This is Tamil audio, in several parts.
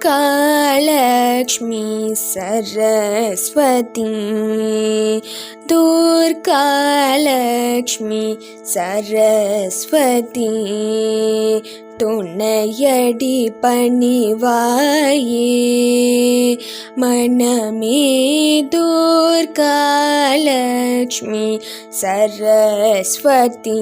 துர்காலக்ஷ்மி சரஸ்வதி துர்காலக்ஷ்மி சரஸ்வதி துணையடி பணிவாயே. மனமே துர்காலக்ஷ்மி சரஸ்வதி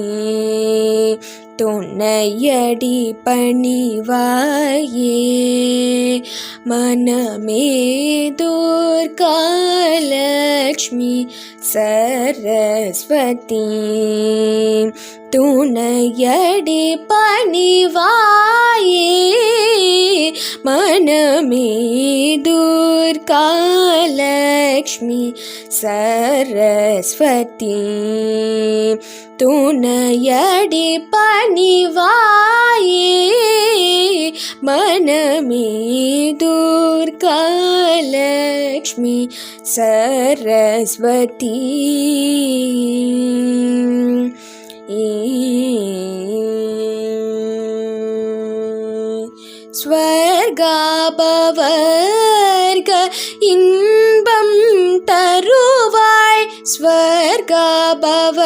துணையடி பணிவாயே. மனமே துர்காலக்ஷ்மி சரஸ்வதி. துணையடி பணிவாயே. மனமே துர்காலக்ஷ்மி சரஸ்வதி. துணையடி பணிவாயே மனமே துர்காலக்ஷ்மி சரஸ்வதி. ஸ்வர்காபவர்க இன்பம் தருவாய் ஸ்வர்காபவர்க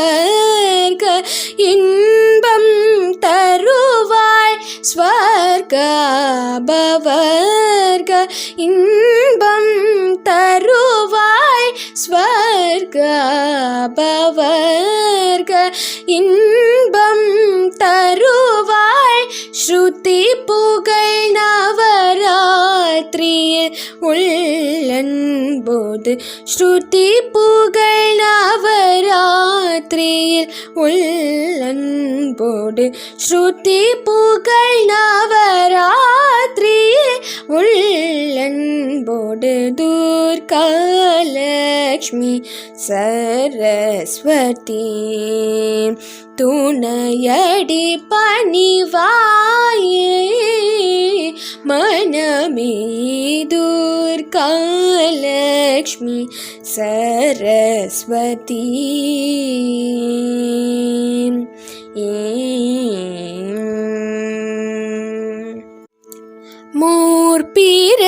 ஸ்வர்காபவர்க இன்பம் தருவாய். ஸ்வர்காபவர்க இன்பம் தருவாய். ஸ்ருதி புகழ் நவராத்திரியில் உள்ளன் போது ஸ்ருதி புகழ் நவராத்திரியில் உள்ளன்போடு ஸ்ருதி புகழ் நவராத்திரியில் உள்ளன்போடு துர்காலக்ஷ்மி சரஸ்வதி துணையடி பணிவாயே மனமே துர்காலக்ஷ்மி சரஸ்வதி. மூர்பிற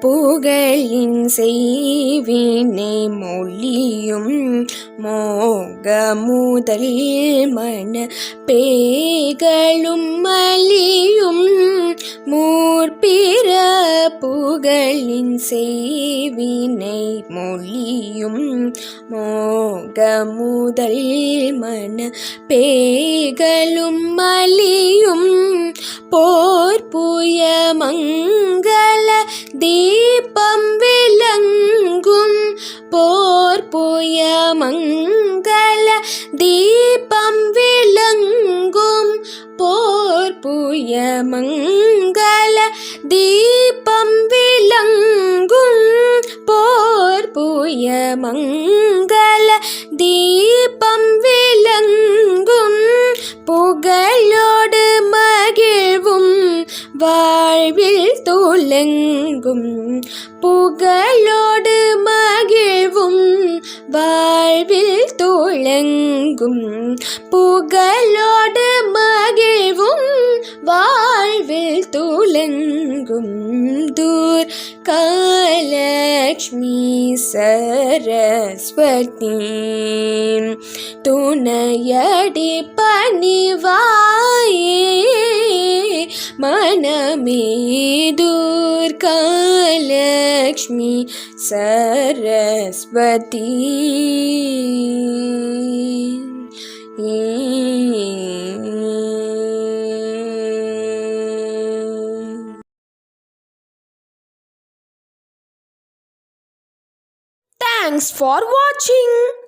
புகழின் செய்வினை மொழியும் மோக முதல் மன பேகளும் மலியும் மூர்பிற புகழின் செய்வினை மொழியும் மோக முதல் மன பேகலும் மலியும் போர் புய மங்கள தீபம் விளங்கும் போர் புய மங்கள தீபம் விளங்கும் போர் புய மங்கள வாழ்வில் புகழோடு மகிழ்வும் வாழ்வில் துளங்கும் புகழோடு மகிழ்வும் வாழ்வில் துலங்கும் தூர் காலக்ஷ்மி சரஸ்வதி துணையடி பணிவாயே மனமே துர்காலக்ஷ்மி சரஸ்வதி Thanks for watching.